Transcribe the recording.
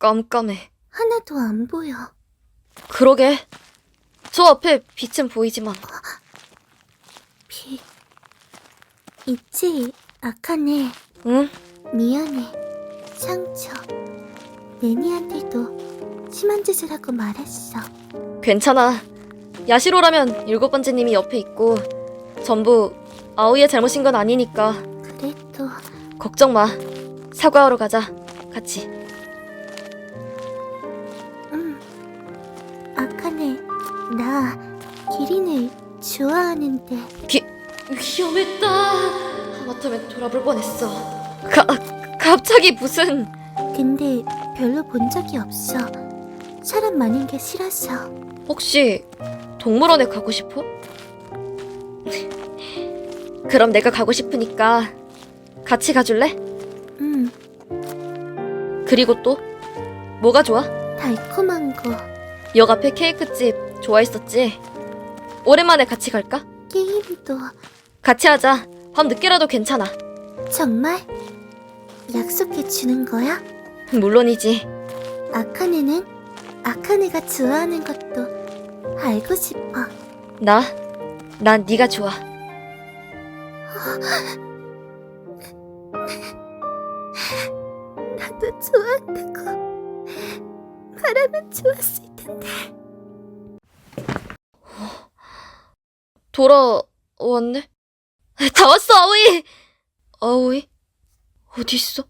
깜깜해. 하나도 안 보여. 그러게. 저 앞에 빛은 보이지만. 빛. 있지, 아카네. 응? 미안해. 상처. 레니한테도 심한 짓을 하고 말했어. 괜찮아. 야시로라면 일곱 번째 님이 옆에 있고 전부 아오이의 잘못인 건 아니니까 그래도 걱정 마. 사과하러 가자. 같이. 아카네, 나 기린을 좋아하는데 위험했다. 하마터면 돌아볼 뻔했어. 가, 갑자기 무슨... 근데 별로 본 적이 없어. 사람 많은 게 싫어서. 혹시 동물원에 가고 싶어? 그럼 내가 가고 싶으니까 같이 가줄래? 음, 그리고 또 뭐가 좋아? 달콤한 거. 역 앞에 케이크집 좋아했었지? 오랜만에 같이 갈까? 게임도 같이 하자. 밤 늦게라도 괜찮아. 정말 약속해 주는 거야? 물론이지. 아카네는 아카네가 좋아하는 것도 알고 싶어. 나? 난 네가 좋아. 나도 좋아한다고 말하면 좋았을 텐데. 돌아왔네? 다 왔어, 아오이! 아오이? 어디 있어?